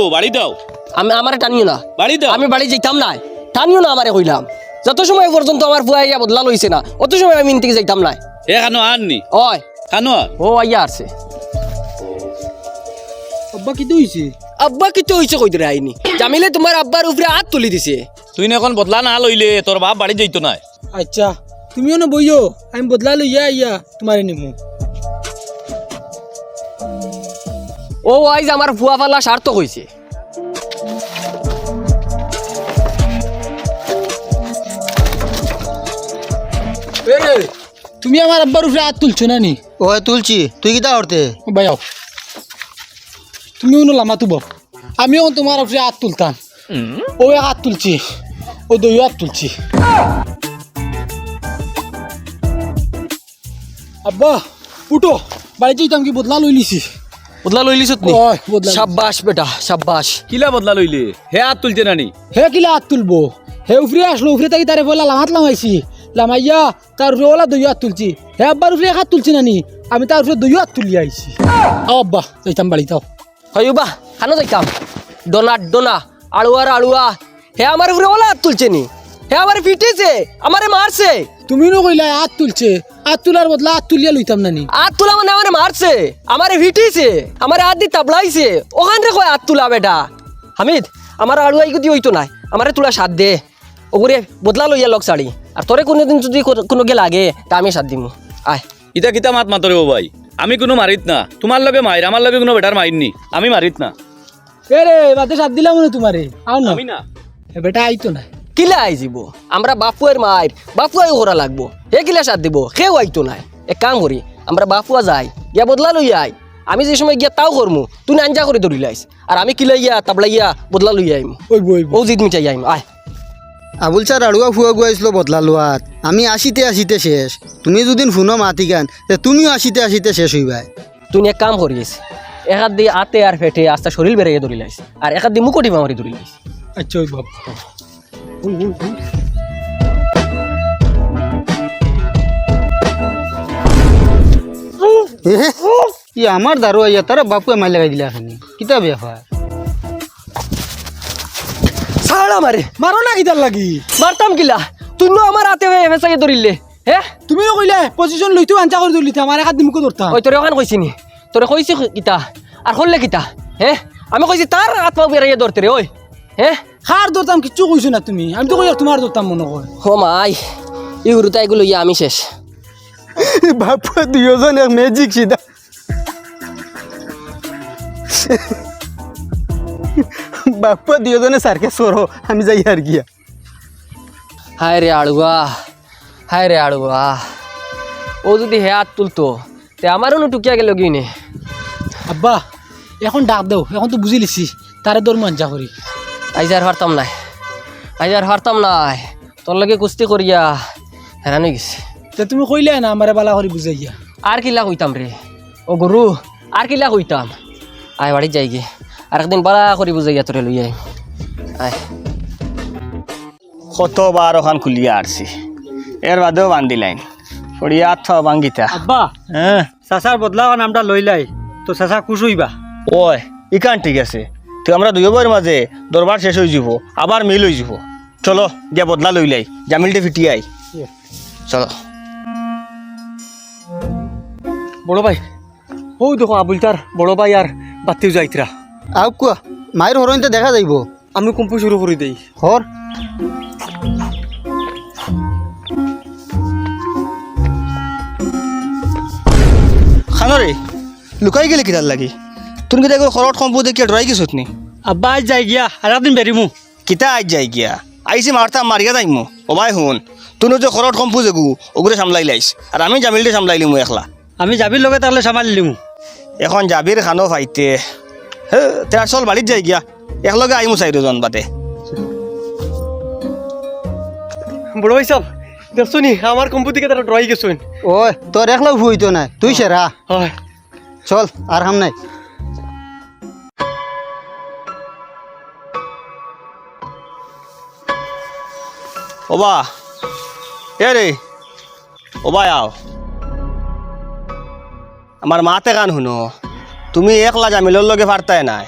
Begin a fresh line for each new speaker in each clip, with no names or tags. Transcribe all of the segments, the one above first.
রে বাড়ি দাও।
আমি আমারে টানিও না।
বাড়ি দাও।
আমি বাড়ি যাইতাম না। টানিও না আমারে কইলাম। যত সময় পর্যন্ত আমার বুয়া ইয়া বদলা লইছে না অত সময় আমি ইনতিকে যাইতাম না।
এ খানো আননি
ওই
খানো?
ও আইয়া আসছে।
আব্বা কি হইছে?
আব্বা কি হইছে কই দিরে আইনি। জামিলে তোমার আব্বার উপরে হাত তুলি দিছে।
তুই না এখন বদলা না লইলে তোর বাপ বাড়ি যাইতো না।
আচ্ছা তুমিও না বইও আমি বদলা লইয়া ইয়া তোমারে নিমু।
ও আইজ আমার ফুয়া ফালা সার্থক
এরে তুমি আমার আব্বার উপরে হাত তুলছো না নি
ও তুলছি। তুই কিতা করতে?
বাইয়াও তুমিও না লামা তুব। আমিও তোমার উপরে হাত তুলতাম। ও হাত তুলছি। ও দুই হাত তুলছি। আব্বা উঠো। বাড়ি যাইতাম কি বদলা লই লিছি
বদলা লই লিছত নি
ওই বদলা
সাব্বাস বেটা সাব্বাস।
কিলা বদলা লইলে? হে হাত তুলতে নানি?
হে কিলা হাত তুলবো? হে উফরে আসলো উফরে থাকি তারে বলে লামাত লামাইছি। লামাইয়া তার উপরে ওলা দুই হাত তুলছি। হে আব্বার এক হাত তুলছি নানি আমি তার উপরে দুই হাত তুলি আইছি। আব্বা যাইতাম বাড়ি যাও।
হয়ু বা খানো যাইতাম। ডোনা ডোনা আড়ুয়ার আড়ুয়া। হে আমার উপরে ওলা হাত তুলছে নি। হে আমার পিটেছে আমারে মারছে।
তুমি নো কইলা হাত তুলছে হাত তুলার বদলা হাত তুলিয়া লইতাম নানি।
হাত তোলা মানে আমারে মারছে আমারে ভিটিছে আমারে হাত দিয়ে তাবলাইছে। ওখান রে কয় হাত তুলা বেটা? হামিদ আমার আড়ুয়াই গতি হইতো নাই আমারে তুলা সাত দে। ওগুরে বদলা লইয়া লগ শাড়ি আর তোরে কোনোদিন যদি কোনো গে লাগে তা আমি সাত দিমু। আয়।
ইটা কিতা মাত মাতরে ও ভাই আমি কোনো মারিত না। তোমার লগে মাইর আমার লগে কোনো বেটার মাইরনি আমি মারিত না।
এ রে বাতে সাত দিলাম না তোমারে। আও না।
আমি না।
এ বেটা আইতো না।
কিলা আই যাব আমরা বাপুয়ের মায়ের বাপুয়াই করা লাগবো। হে কিলা সাত দিব সেও আইতো নাই। এক কাম করি আমরা বাপুয়া যাই গিয়া বদলা লই আই। আমি যে সময় গিয়া তাও করমু তুই আঞ্জা করে ধরি লাইস আর আমি কিলা ইয়া তাবলা ইয়া বদলা লই আইম ও জিদ মিটাই আইম আয়
আবুল স্যার আড়ুয়া ফুয়া গুয়াইছিল বদলা লোয়াত আমি আসিতে আসিতে শেষ। তুমি যদি শুনো মাতি গান তুমিও আসিতে আসিতে শেষ হইবাই।
তুই এক কাম করিস একাত দিয়ে আতে আর ফেটে আস্তা শরীর বেড়ে ধরি লাইস আর একাত দিয়ে মুকুটি মামারি ধরি লাইস
আচ্ছা
ই আমার দারু আইয়া তারা বাপু আমার লাগাই দিলা এখানে? কিতা বিয়া হয়
ছাড়া মারে
মারো না কিতার লাগি।
মারতাম কিলা তুই নো আমার হাতে ফেসাকে ধরিলে হে?
তুমি নো কইলে পজিশন লইতো আঞ্চা করে তুলিতে আমার এক হাত দিমুকো ধরতাম
ওই তোরে ওখান কইছি নি? তোরে কইছি কিতা? আর করলে কিতা? হে? আমি কইছি তার হাত পা বেড়াইয়া ধরতে রে ওই হে?
খার ধরতাম কিচ্ছু কইছো না তুমি। আমি তো কই তোমার ধরতাম মনে কর।
ও মাই ইগুরু তাই গুলো ইয়া আমি শেষ।
বাপু দুজন এক ম্যাজিক সিধা। বাপু দুজনে সারকে সরো আমি যাই আর গিয়া।
হায় রে আড়ুয়া হায় রে আড়ুয়া। ও যদি হে হাত তুলতো তে আমারও নো টুকিয়া গেল গিনে
আব্বা এখন ডাক দেও এখন তো বুঝি লিছি তারে দর আঞ্চা করি।
আইজ আর হারতাম নাই। আইজ আর হারতাম নাই। তোর লগে কুস্তি করিয়া হেরান হয়ে গেছে।
তে তুমি কইলে না আমারে বালা করে বুঝাইয়া?
আর কিলা কইতাম রে? ও গরু আর কিলা কইতাম? আয় বাড়ি যাই গে আর একদিন বালা করি বুঝাইয়া তোরে লই আই। আয়।
কতবার ওখান খুলিয়া আসছি এর বাদেও বান্ধি লাইন। পড়িয়া থ বাঙ্গিতা।
আব্বা
হ্যাঁ?
চাচার বদলা নামটা লইলাই তো চাচা খুশ হইবা।
ওই ইকান ঠিক আছে। তো আমরা দুইবার মাঝে দরবার শেষ হয়ে যাব আবার মিল হয়ে যাব। চলো দিয়া বদলা লইলাই জামিলটা ফিটিয়াই চলো।
বড় ভাই ও দেখো আবুল তার বড় ভাই আর বাতিও যাইতরা।
আউ কুয়া মায়ের হরণতে দেখা যাইব।
আমি কম্পু শুরু করে দেই।
হর।
খানরে লুকাই গেলে কি কিতার লাগি? তুমি কিতা এগুলো খরট সম্পদ দেখিয়া ডরাই গেছত নি
আব্বা আজ যাই গিয়া আর একদিন বেরিমু
কিতা আজ যাই গিয়া? আইসি মারতাম মারিয়া যাইমু ওবাই শুন তুই যে খরট সম্পু যেগু ওগুলো সামলাই লাইস আর আমি জামিলটা সামলাইলি মু একলা।
আমি যাবির লগে তাহলে সামাল লিমু।
এখন জাবির খানো ফাইতে হে তের চল বাড়িত যাই গিয়া। একলগে আইমু চাৰিজন বাদে।
বড় ভাই সব দেখছ নি আমার কম্পু থেকে তারা ডরাই গেছো
ওই তোর একলাও ভুইতো নাই তুই সেরা
হয়।
চল আর হাম নাই।
ওবা, এ রে আও। আমার মাতে গান শুনো, তুমি একলা জামিলৰ লগে পারতাই নাই।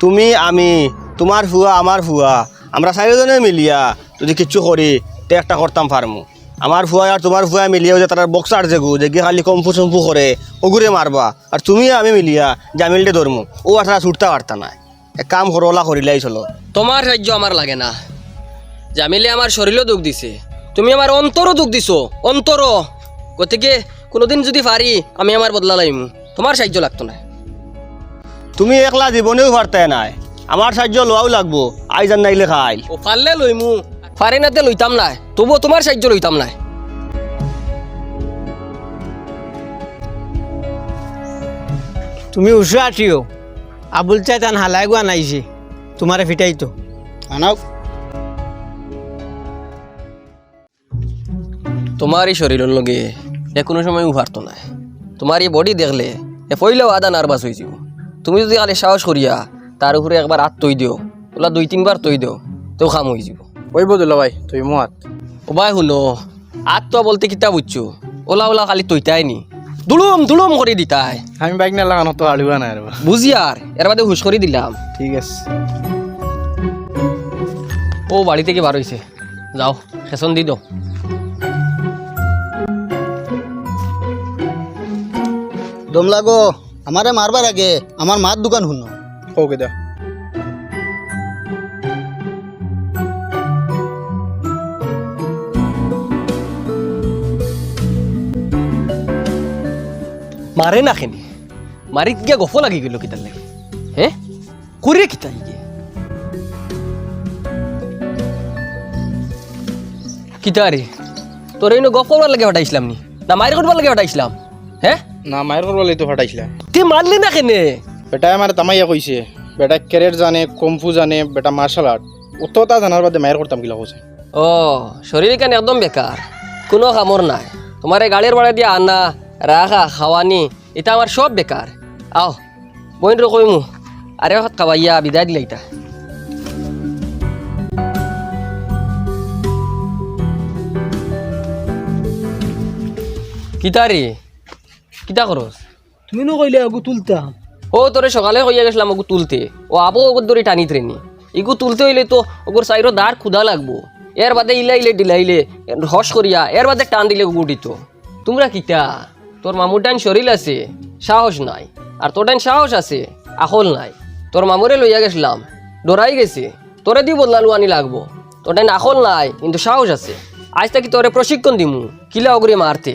তুমি, আমি, তোমার ফুয়া, আমার ফুয়া, আমরা চারিজনে মিলিয়া যদি কিচ্ছু করি, তে একটা করতাম ফার্মু আমার ফুয়া আর তোমার ফুয়া মিলিয়া যে তারা বক্সার যেগু যে গিয়ে খালি কম্পু চম্পু করে ওগুরে মারবা আর তুমি আমি মিলিয়া জামিলটে ধরমু ও আর তারা ছুটতে পারতা না এক কাম করো ওলা করিলাই চলো।
তোমার সাহায্য আমার লাগে না। জামিলে আমার শরীরও দুঃখ দিছে। তুমি আমার অন্তরও দুঃখ দিছো। অন্তর। গতিকে কোনোদিন যদি পারি আমি আমার বদলা লাইম। তোমার সাহায্য লাগতো না।
তুমি একলা জীবনেও পারতে নাই। আমার সাহায্য লোয়াও লাগবো। আই জান নাইলে খাই
ও পারলে লইমু। পারি নাতে লইতাম না তবুও তোমার সাহায্য লইতাম না
তুমি উঠো আঠিও। আবুল চাই তান হালাই গোয়া নাইছি। তোমারে ফিটাই তো
আনাও
তোমার এই শরীরের লগে এ কোনো সময় উভারতো না তোমার এই বডি দেখলে এ পইলেও আদা নার্ভাস হয়ে যাব তুমি যদি খালি সাহস করিয়া তার উপরে একবার হাত তৈ দিও ওলা দুই তিনবার তৈ দিও তো খাম হয়ে যাব
ওই বদল ভাই তুই মাত
ও ভাই শুনো হাত তো বলতে কিতা বুঝছ? ওলা ওলা খালি তৈতাই নি। দুলুম দুলুম করে দিতাই।
আমি বাইক না লাগানো তো আড়ুয়া না আর
বুঝি আর এর বাদে হুশ করে দিলাম।
ঠিক আছে।
ও বাড়ি থেকে বার হয়েছে যাও খেসন দি দাও।
দম লাগো। আমারে মারবার আগে আমার মার দোকান শুনো।
ওকে দা।
মারে না খেনি। মারিত গিয়া গফ লাগি গেল কিতার লাগে হ্যাঁ করে কিতা গিয়ে কিতা রে? তোর এই গফ করবার লাগে হটাইছিলাম নি? না মায়ের করবার লাগে হটাইছিলাম? হ্যাঁ
না মায়ের করবার তো ফাটাইছিলা।
তুই মারলি না কেনে?
বেটাই আমার তামাইয়া কইছে বেটা ক্যারেট জানে কম্ফু জানে বেটা মার্শাল আর্ট অতটা জানার বাদে মায়ের করতাম কিলা কৈছে
ও শরীর কেন একদম বেকার? কোনো কামর নাই। তোমার এই গাড়ির ভাড়া দিয়ে আনা রাখা খাওয়ানি এটা আমার সব বেকার। আও বইন রে কইমু। আরে হাত খাওয়াইয়া বিদায় দিলে এটা কিতা রে কিতা করস?
তুমি নো কইলে আগু তুলতাম
ও তোরে সকালে হইয়া গেছিলাম ওগু তুলতে। ও আবো ওগুর দড়ি টানি ট্রেনি ইগু তুলতে হইলে তো ওগুর সাইরো দাঁড় ক্ষুদা লাগবো। এর বাদে ইলাইলে ডিলাইলে হস করিয়া এর বাদে টান দিলে গুটিত তোমরা কিতা? তোর মামুর ডাইন শরীর আছে সাহস নাই। আর তোর ডাইন সাহস আছে আখল নাই। তোর মামুরে লইয়া গেছিলাম ডরাই গেছে। তোরে দি বদলালু আনি লাগবো। তোর ডাইন আখল নাই কিন্তু সাহস আছে। আজ থেকে তোরে প্রশিক্ষণ দিমু কিলা ওগুরে মারতে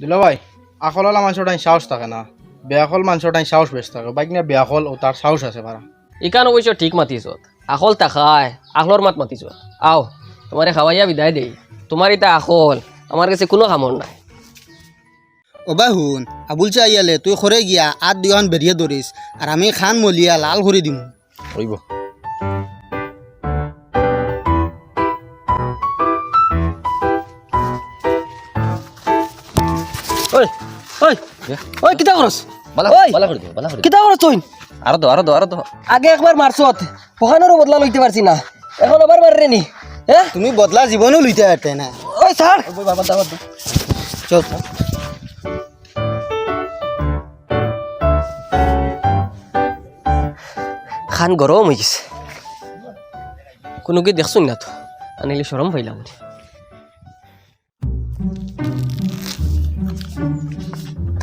দিল ভাই আকলওয়ালা মানুষটাই সাহস থাকে না। বেয়াকল মানুষটাই সাহস বেশ থাকে। বাইক না বেয়াকল ও তার সাহস আছে পারা
ইকান অবশ্য ঠিক মাতিছ আখল তাখায় আখলর মাত মাতিছ আও তোমারে খাওয়াইয়া বিদায় দেই। তোমার এটা আখল আমার কাছে কোনো কামর নাই।
ওবা শুন আবুল চা ইয়ালে তুই খরে গিয়া আট দুখন বেরিয়ে ধরিস আর আমি খান মলিয়া লাল করে দিম।
হইব
ওই কিতা করস ওই
বালা করে দিও বালা করে
কিতা করস তুই
আরও দো আরও দো আরও দো
আগে একবার মারছত ওখানেরও বদলা লইতে পারছি না। এখন আবার মাররে নি। হ্যাঁ
তুমি বদলা জীবনও লইতে পারতে না।
ওই স্যার
চল।
খান গরম হয়ে গেছে। কোনো কি দেখছুন না তো। আনিলে সরম পাইলাম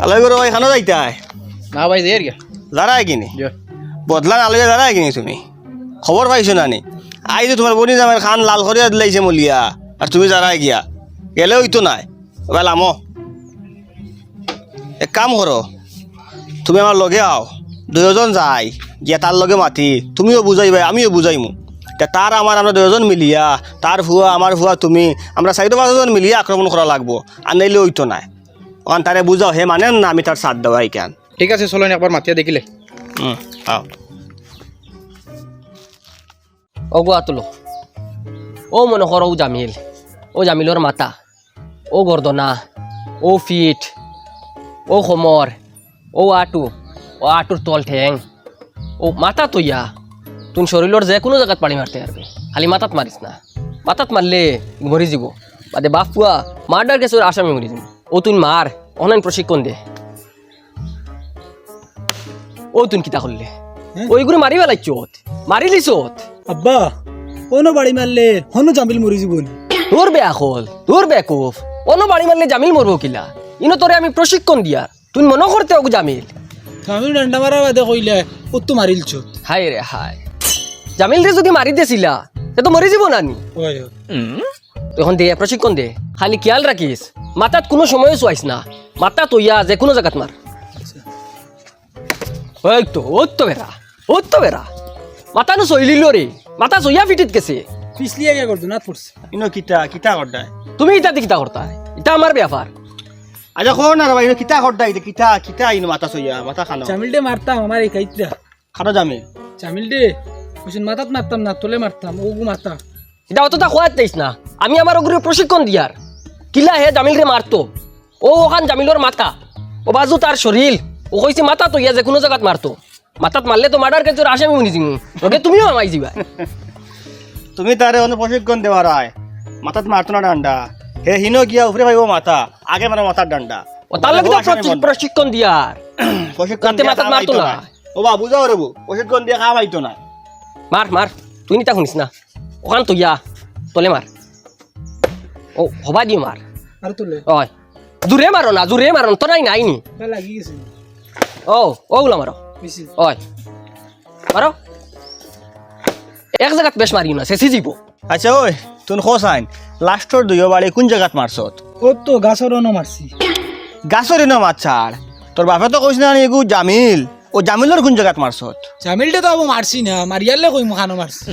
তালৈ গরো এখানে যাইতাই
না ভাই যাই গিয়া
কিনি বদলা নালগে দাঁড়াই কিনি তুমি? খবর পাইছো নানি আই যে তোমার বনি জামাই খান লাল করে দিলাইছে মলিয়া আর তুমি দাঁড়াই গিয়া গেলে হইতো নাই। এবার লামো। এক কাম করো তুমি আমার লগে আও দুজন যাই গিয়া তার লগে মাতি। তুমিও বুঝাইবা আমিও বুঝাইমু তা তার আমার আমরা দুজন মিলিয়া তার ভুয়া আমার ভুয়া তুমি। আমরা চারিটা পাঁচজন মিলিয়া আক্রমণ করা লাগবো আর নাইলে হইতো নাই। ওখান তারে বুঝাও হে মানে না আমি তার সাথ দেওয়াই কেন?
ঠিক আছে চলো একবার মাতিয়া দেখিলে।
হুম আও।
ও গো আতুলো। ও মনে কর ও জামিল। ও জামিলর মাতা। ও গর্দনা ও ফিট। ও খমর ও আটু। ও আটুর তল ঠেং। ও মাথা তৈয়া তুই শরীরের যে কোনো জায়গাত পাড়ি মারতে পারবে খালি মাথাত মারিস না। মাথাত মারলে মরি যাব। বাদে বাপ পুয়া মার্ডার কেসের আসামি মরি যাব। ও তুই মার অনলাইন প্রশিক্ষণ দে। ও তুই কিতা করলে? ওইগুলো মারি পেলাইছত মারি লিছত
আব্বা কোনো বাড়ি মারলে হনু জামিল মরি জীবন।
তোর বেয়া হল তোর বেকুফ অন্য বাড়ি মারলে জামিল মরবো কিলা? ইনো তোরে আমি প্রশিক্ষণ দিয়ার তুই মনে করতে ওগু জামিল।
জামিল ডান্ডা মারার বাদে কইলে ও তো মারিলছ
হাই রে হাই জামিল রে যদি মারি দেছিলা সে তো মরি যাব নানি তখন দে প্রশিক্ষণ দে। খালি খেয়াল রাখিস মাথাত কোনো সময় চুয়াইস না। মাথা তৈয়া যে কোনো জায়গাত মার ওই তো ওর তো বেড়া ওর তো বেড়া মাথা নো চইলিল রে মাথা চইয়া ফিটিত গেছে।
পিছলি আগে করতো না পড়ছে
ইনো কিতা কিতা করদায়
তুমি ইটা দি কিতা করতা আমার ব্যাপার
আচ্ছা কোন না রবা কিতা এটা কিতা কিতা ইনো মাথা সইয়া মাথা খানো।
জামিলটে মারতাম আমার এই কাইতরা
খানো জামিল।
জামিলটে ওই মাথাত মারতাম না তোলে মারতাম ওগু মারতাম
এটা অতটা খোয়াত দিস না। আমি আমার ওগুলো প্রশিক্ষণ দিয়ার। কিলা হে জামিল রে মারতো? ও ওখান জামিলর মাথা ও বাজু তার শরীর। ও কইছে মাথা তো ইয়া যে কোনো জায়গাত মারতো। মাথাত মারলে তো মার্ডার কেসের আসামি শুনি দিম ওকে তুমিও আমাই যাবা
তুমি তারে অন্য প্রশিক্ষণ দেওয়ার আয় মাথাত মারতো না ডান্ডা। হে হিনো গিয়া উপরে ভাইব মাথা আগে মানে মাথার ডান্ডা।
ও তার লাগে তো প্রশি- প্রশিক্ষণ দিয়ার।
প্রশিক্ষণ
তাতে
দিয়া
মাথাত মারতো না।
ও বা বুঝাও রে বু। প্রশিক্ষণ দিয়ে আইতো না।
মার মার। তুই নিতা শুনিস না। ওখান তো ইয়া তলে মার। ও হবা দিও মার
আর তোলে
ওই জোরে মারো না জোরে মারো তো নাই নাই নি?
লাগি গেছে
ও ওগুলা মারো ওই মারো এক জায়গাত বেশ মারিও না শেষে যাব
আচ্ছা ওই তুন খোসাইন লাস্টর দুইও বাড়ি কোন জায়গাত মারছত
ও তো গাছর অন মারছি
গাছর ইনো মাছ ছাড় তোর বাপে তো কইস না এগু জামিল? ও জামিলর কোন জায়গাত মারছত
জামিলটে তো আবু মারছি না মারিয়ালে কই মুখানো মারছি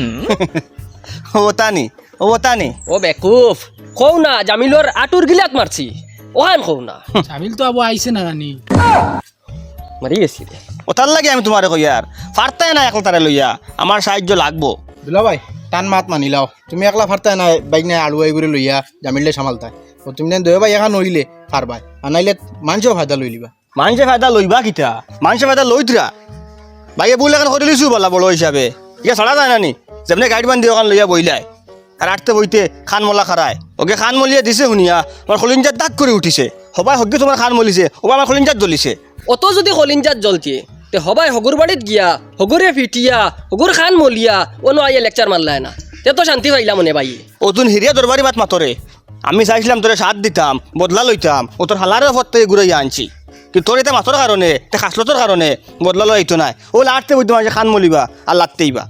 ও তানি। ও তানি।
ও বেকুফ কও না জামিলর আটুর গিলাত মারছি। ওখান কও না।
জামিল তো আবু আইছে না নানি
মারি গেছি রে
ও তার লাগে আমি তোমারে কই আর। ফারতাই না একল তারে লইয়া। আমার সাহায্য লাগবো।
দুলা ভাই টান মাত মানিলাও তুমি একলা ফারতাই না বাইক নাই আলু আই করে লইয়া জামিলে সামালতাই ও তুমি দেন দয়ে ভাই একা নইলে ফারবাই আর নাইলে মানুষও ফায়দা লই লিবা
মানুষে ফায়দা লইবা কিতা? মানুষে ফায়দা লইতরা বাইয়ে বলে এখন করে লিছু বলা বড় হিসাবে ইয়া ছাড়া যায় নানি যেমনি গাইড বান্ধি ওখান লইয়া বইলাই আর আটতে বইতে খান মলা খারায় ওকে খান মলিয়া দিছে শুনিয়া আমার খলিঞ্জাত দাগ করে উঠিছে। সবাই হকি তোমার খান মলিছে ওবা আমার খলিঞ্জাত জ্বলিছে।
অত যদি কলিঞ্জাত জ্বলছে তে হবাই হগুর বাড়িত গিয়া হগুরে ফিটিয়া হগুর খান মলিয়া অন্য আইয়া লেকচার মারলায় না। তে তো শান্তি পাইলা মনে ভাই
ও তুন হিরিয়া দরবারি মাত মাতরে আমি চাইছিলাম তোরে সাথ দিতাম বদলা লইতাম ও তোর হালারে ফতে ঘুরাইয়া আনছি। কিন্তু তোর এটা মাতর কারণে তে খাসলতর কারণে বদলা লই আইতো নাই। ও লাটতে বইতে মাঝে খান মলিবা আর লাটতেইবা।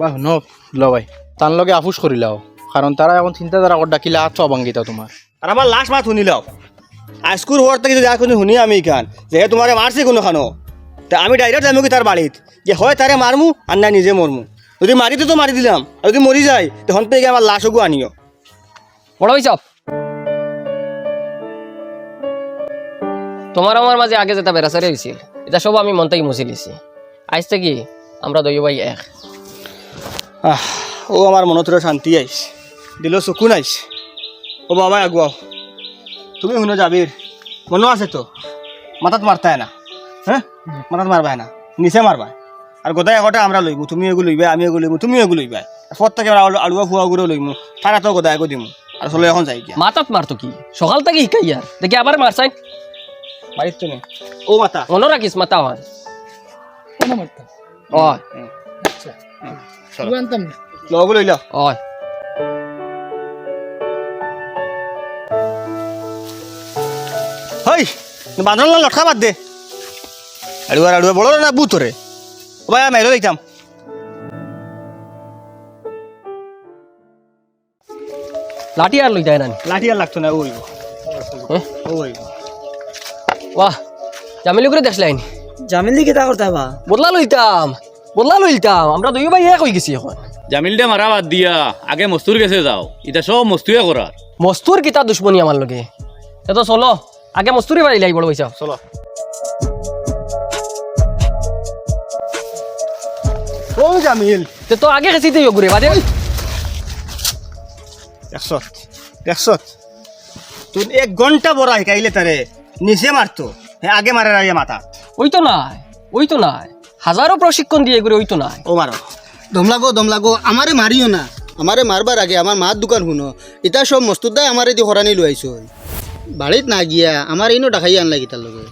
বা শুন দুলা ভাই। তার লগে আফুস করিলাও কারণ তারা এখন চিন্তাধারা কর ডাকিলে আর চবাঙ্গিতা তোমার
আর আমার লাস্ট মাত শুনিলাও আইস্কুল হওয়ার থেকে কোনো শুনি আমি এখান যে তোমারে মারছি কোনো খানো তা আমি ডাইরেক্ট যাব কি তার বাড়িত যে হয় তারে মারমু আর না নিজে মরমু যদি মারি তো মারি দিলাম আর যদি মরি যায় তখন পেয়ে আমার লাশ ওগু আনিও।
বড় হইছ তোমার আমার মাঝে আগে যেটা বেড়াচারে হয়েছিল এটা সব আমি মন থেকে মুছে লিছি আজ থেকে আমরা দই ভাই এক।
আহ ও আমার মনত শান্তি আইস দিল চকুন আইস ও বাবা আগুয়াও তুমি শুনো যাবির মনে আছে তো? মাথাত মারতাই না হ্যাঁ মাথাত মারবাই না নিচে মারবাই আর গোটাই এগোটা আমরা লইমু তুমি এগু লইবা আমি এগু লইমু তুমি এগু লইবা ফট থেকে আমরা আলু- আলুয়া ফুয়া গুলো লইমু তারা তো গোটাই এগো দিমু। আর চলে এখন যাই গিয়া
মাতাত মারতো কি? সকাল থেকে শিকাই আর দেখি আবার মারছাই
বাড়ির তুমি। ও মাতা।
মনে রাখিস মাতা হয়।
কোনো মারতাম
ওই
আচ্ছা। আনতাম না
লগু লইলা
ওই
হই বাঁধন লটকা বাদ দে। আড়ুয়া আড়ুয়া বড় না বুতরে ও ভাই আমি দেখতাম।
লাঠি আর লই যায় না
লাঠি আর লাগতো না ওই
হ্যাঁ?
ওই
বাহ জামিলি করে দেখলাইন।
জামিল করতে
বদলা লইতাম। বদলা লইতাম আমরা দুই ভাই এক হয়ে গেছি এখন।
জামিলটা মারা বাদ দিয়া আগে মস্তুর কাছে যাও এটা সব মস্তুয়ে করার
মস্তুর কিতা দুশ্মনী আমার লগে। এ তো চলো আগে মস্তুরি বাড়ি লাগি বড় পয়সা
চলো। ও জামিল।
তে তো আগে খেছি তুই ঘুরে বাদে।
একশো একশো তুই এক ঘণ্টা বড় শিকাইলে তারে নিচে মারতো হে আগে মারে আগে মাথা
ওই তো নাই ওই তো নাই। হাজারো প্রশিক্ষণ দিয়ে ঘুরে ওই তো নাই
ও মারো।
দম লাগো দম লাগো আমারে মারিও না। আমারে মারবার আগে আমার মার দোকান শুনো। এটা সব মস্তুদাই আমারে দি হরানি লুয়াইছো বাড়িত না গিয়া আমার ইনো ডাকাই আনলা গীতার লগে?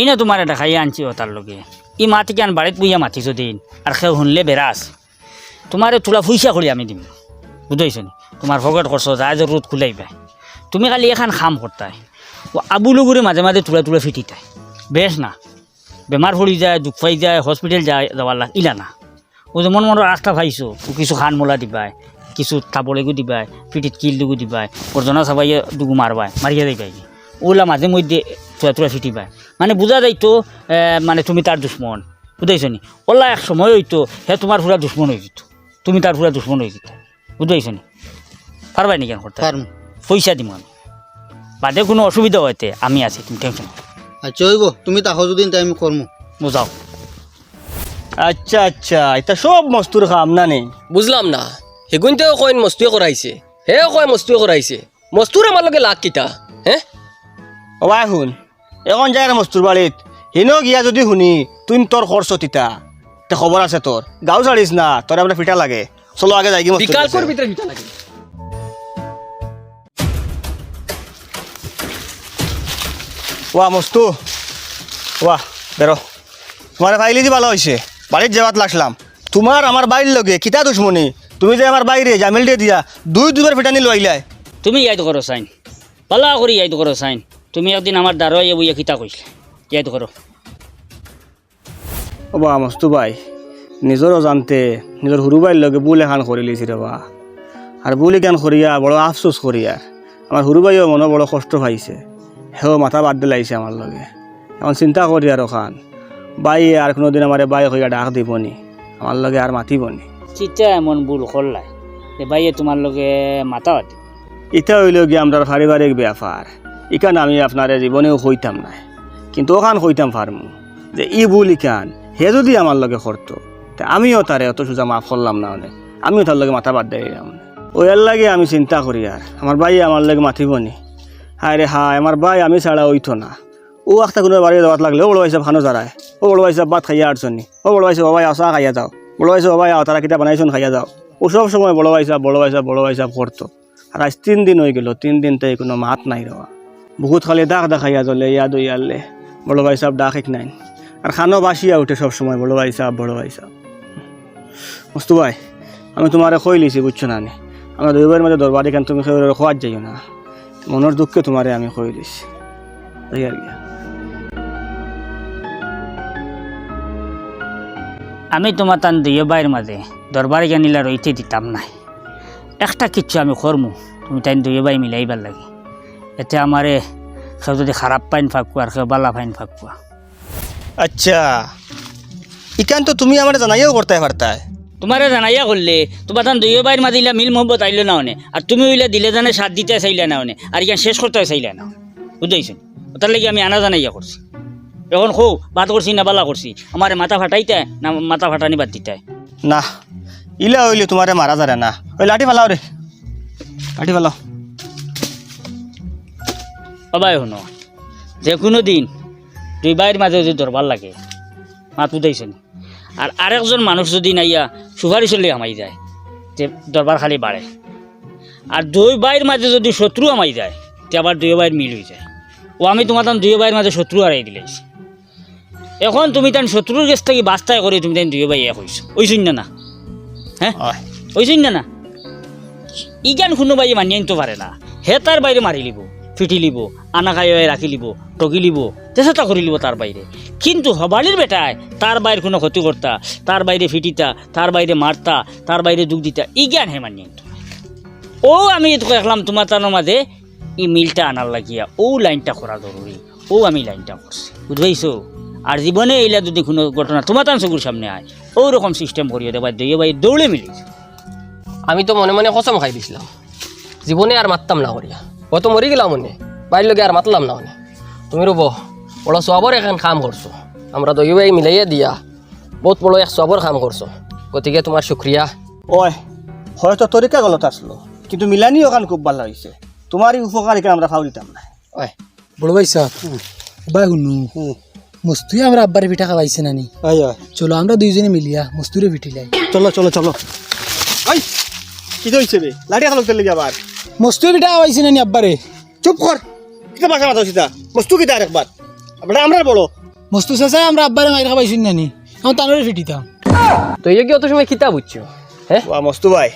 ইনে তোমার খাইয়ে আনছি ও তার লগে। ই মাটি কেন বাড়িত বুইয়া মাতিছ দিন। আর সে শুনলে বেড়াস তোমারে তোলা পয়সা কৰি আমি দিম। বুঝাইছ নি? তোমার ফকট করছ যা যে রোদ খুলাই পাই তুমি খালি এখান খাম করতাই ও আবুলুগুড়ি মাঝে মাঝে তুলা তুলা ফিটিতাই বেশ না। বেমার পড়ি যায় দুঃখ পাই যায় হসপিটাল যায় যাওয়ার লাগ ইলা না। ও যেমন মনে রাস্তা পাইছো ও কিছু খান মোলা দিবাই কিছু তাবলেগু দিবাই পিঠিত কিল দুগু দিবাই গর্জনা চাবাইয়ে দুগু মারবাই মারিয়া দিবাই ওলা মাঝে মধ্যে তুলা তুলা ফিটিবাই। মানে বুঝা যাইতো মানে তুমি তার দুশ্মন বুঝাইছ নি? ওলা এক সময় হইতো হে তোমার পুরা দুশ্মন হয়ে যেত তুমি তার পুরা দুশ্মন হয়ে যেত বুঝাইছ নি? পারবাই নি কেন করতে পয়সা দিম আমি। বাদে কোনো অসুবিধা হইতে আমি আছি তুমি টেনশন
আচ্ছা হইব। তুমি তাহো যদি তাই আমি করমু।
বুঝাও
আচ্ছা আচ্ছা এটা সব মস্তুর খাম না নেই
বুঝলাম না। সেগুনতেও কইন মস্তুয়ে করাইছে হে কয় মস্তুয়ে করাইছে মস্তুর আমার লগে লাগ কিতা হ্যাঁ
ওবাই শুন। এখন যায় না মস্তুর বাড়িত হিনো গিয়া যদি শুনি তুই তোর খরচ তিতা। তে খবর আছে তোর গাও ছাড়িস না তোর আমরা ফিটা লাগে। চলো আগে যাই কি মস্তুর
বিকাল
কাছে।
কর ভিতরে ভিটা লাগে।
ওয়া মস্তু। ওয়া বেরো। তোমার ফাইলি দি ভালো হয়েছে বাড়ির যাওয়াত লাগলাম। তোমার আমার বাড়ির লগে কিতা দুশ্মনী? তুমি যে আমার বাইরে জামিল দিয়ে দিয়া দুই দুবার ফিটানি লইলাই
তুমি ইয়াদ করো সাইন। পালা করি ইয়াদ করো সাইন। তুমি একদিন আমার দ্বারা ইয়ে বইয়া কিতা কইছিলে ইয়াদ করো।
ও বা মস্তু ভাই নিজরও জানতে নিজর সৰু বাইৰ লগে বুল এখন কৰি লৈছে ৰবা আৰু বুলি কেন করিয়া বড় আফসোস করিয়ার আমার সৰু বাইও মনে বড় কষ্ট পাইছে। সেও মাথা বাদ দিলাইছে আমার লগে। এখন চিন্তা করি আর ওখান বাই আর কোনোদিন আমার বাই হইয়া ডাক দিবনি আমার লগে আর মাতিবনি
চিতা এমন ভুল করলাই যে ভাইয়ে তোমার লগে মাথা পাতি
ইটা হইল গিয়ে আমরা পারিবারিক ব্যাপার ইখান আমি আপনারে জীবনেও হইতাম না কিন্তু ওখান হইতাম পারমু যে ই ভুল ইখান হে যদি আমার লগে করতো তা আমিও তারে অত সোজা মাফ করলাম না অনেক আমিও তার লগে মাথা বাদ দিলাম ওই এর লাগে আমি চিন্তা করি আর আমার ভাই আমার লগে মাতিবনি হায় রে হায়, আমার ভাই, আমি ছাড়া ওইতো না। ও একটা কোনো বাড়ি যাওয়াত লাগলে, ও বড় ভাই সাহেব খানো যারায়। ও বড় ভাই সাহেব ভাত খাইয়া আটছনি ও বড় ভাই সাহেব বাবাই আসা খাইয়া যাও। বড় ভাই সাহেব বাবাই আও তারা কিতা বানাইছন, খাইয়া যাও। ও সব সময় বড় ভাই সাহেব বড় ভাই সাহেব বড় ভাই সাহেব করতো। আর আজ তিন দিন হয়ে গেল, তিন দিন তাই কোনো মাত নাই রওয়া বহুত খালি দাগ দেখাইয়া জ্বলে ইয়াদ ইয়ালে বড় ভাই সাহেব ডাক নাই। আর খানো বাসিয়া উঠে সব সময়, বড় ভাই সাহেব বড় ভাই সাহেব মস্তু ভাই, আমি তোমারে কই লিছি, বুঝছ না আমি আমরা দুইবার মাঝে দরবারে কেন তুমি খোয়ার যাইও না? মনের দুঃখে তোমারে আমি কই লিছি তাই আর কি।
আমি তোমার তান দুইয়ে বাইর মাঝে দরবারে জানিলা রইতে দিতাম নাই। একটা কিচ্ছু আমি করমু তুমি তাই দুইয়ে বাই মিলাইবার লাগে। এতে আমারে কেউ যদি খারাপ পাইন ফাঁকুয়া আর কেউ বালা ফাইন ফাঁকুয়া।
আচ্ছা ইকান তো তুমি আমার জানাইও করতে পারতাই।
তোমারে জানাইয়া করলে তোমার তান দুইয়ে বাইর মাঝে ইলা মিল মোহব্বত আইলে না অনে আর তুমি ওইলা দিলে জানে সাথ দিতে চাইলে না অনে আর ইয়ান শেষ করতে চাইলে না বুঝাইছেন? ওটার লাগি আমি আনা জানাইয়া করছি এখন খো বাদ করছি না বালা করছি আমার মাথা ফাটাইতে না মাথা ফাটানি বাদ দিতে?
না। ইলা হইলে তোমারে মারা যারে না। ওই লাঠি ফেলাও রে লাঠি ফেলাও।
সবাই শুনো। যে কোনো দিন দুই বাইর মাঝে যদি দরবার লাগে মাত বুঝাইছেন আর আরেকজন মানুষ যদি নাইয়া সুপারিশ হলে আমাই যায় যে দরবার খালি বাড়ে। আর দুই বাইর মাঝে যদি শত্রু আমাই যায় তে আবার দুই বাইর মিল হয়ে যায়। ও আমি তোমার তান দুই বাইর মাঝে শত্রু হারাই দিলেছি এখন তুমি তান শত্রুর কাছ থেকে বাস্তায় করে তুমি তাই দুই বাই এক হইছো। ওইছুন না না। হ্যাঁ?
হয়
ওইছুন না না। ইগান কোনো বাই মানিয়ে আনতে পারে না। হে তার বাইরে মারি লিব ফিটি লিব। আনা খাই রাখি লিব টকি লিব চেষ্টা করে লিব তার বাইরে কিন্তু হবালির বেটায় তার বাইরে কোনো ক্ষতি করতা তার বাইরে ফিটিতা তার বাইরে মারতা তার বাইরে দুঃখ দিতা ইজ্ঞান হে মানিয়ে আনতো ও আমি দেখলাম তোমার তার মাঝে এই মিলটা আনার লাগিয়া ও লাইনটা করা জরুরি ও আমি লাইনটা করছি বুঝবাইছো আর জীবনে এইলা যদি কোনো ঘটনা তোমার তার চকুর সামনে আয় ওরকম সিস্টেম করিয়ে দেবা দুই ভাই দৌড়ে মিলিয়েছে
আমি তো মনে মনে কসম খাই দিছিলাম। জীবনে আর মারতাম না করিয়া ও তো মরি গেলাম মনে। বাইর আর মাতলাম না মনে তুমি রব বড় সবর এখন কাম করছ। আমরা দই ভাই মিলাইয়া দিয়া বহুত বড় এক সবর কাম করছ। গতিকে তোমার শুক্রিয়া
ওই হয়তো তরিকা গলত আসলো কিন্তু মিলানি ওখান খুব ভালো হয়েছে তোমারই উপকার এখানে আমরা খাও দিতাম না
ওই
বড় ভাই সাহ বাই শুনু। মস্তুই আমরা আব্বারে পিঠা খাওয়াইছে নানি। চলো আমরা দুইজনে মিলিয়া মস্তুরে পিঠিলাই
চলো চলো চলো। ওই কি হয়েছে রে লাঠি এখন চলে যাবার
মস্তুই পিঠা খাওয়াইছে নানি আব্বারে
চুপ কর কিতা ভাষা মাথা সীতা বস্তু কিতা আরেকবার আমরা আমরা বলো।
মস্তু চাচাই আমরা আব্বারে মাইর খাবাইছি নানি। এখন তানোরে ফিটিতাম
তো। এই কি অত সময় কিতা বুঝছ? হ্যাঁ?
মস্তু ভাই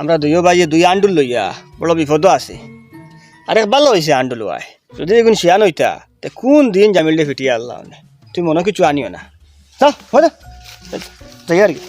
আমরা দুইও ভাই দুই আন্ডুল লইয়া বড় বিপদ আছে। আরে ভালো হয়েছে আন্ডুল ভাই যদি এগুন শিয়ান হইতা তে কোন দিন জামিলটা ফিটিয়ে আল্লাহ তুমি মনে কিছু আনিও না। হ্যাঁ হয় না তাই আর কি।